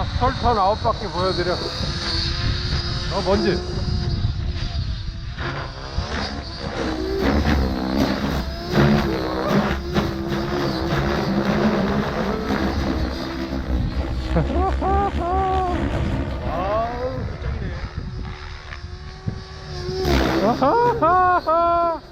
자, 설턴 아홉 바퀴 보여드려. 어, 뭔지. 아우 짱이네 아하하하.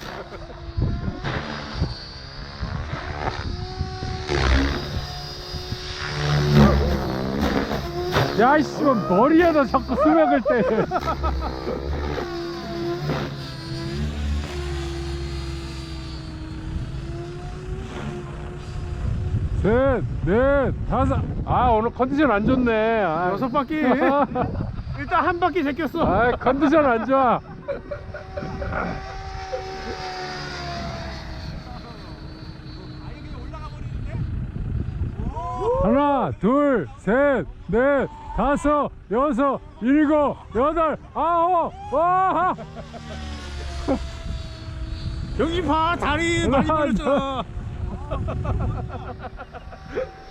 야, 이씨, 머리에다 자꾸 수맥을 때려. 셋, 넷, 다섯. 아, 오늘 컨디션 안 좋네. 아. 여섯 바퀴 일단 한 바퀴 제꼈어 아, 컨디션 안 좋아. 하나, 둘, 셋, 넷, 다섯, 여섯, 일곱, 여덟, 아홉, 와! 여기 봐. 다리 많이 하나, 벌렸잖아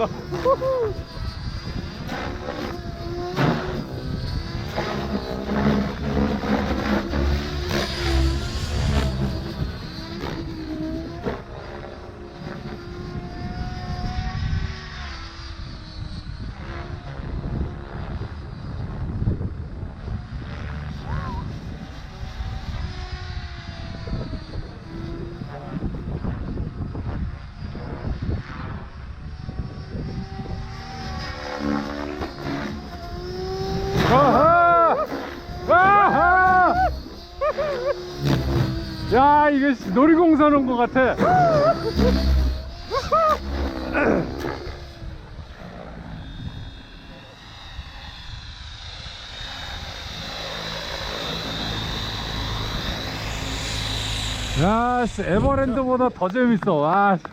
Rainbow. Woohoo! 아하! 야, 이거 씨, 놀이공원 온것 같아. 야, 씨, 에버랜드보다 더 재밌어. 와. 씨.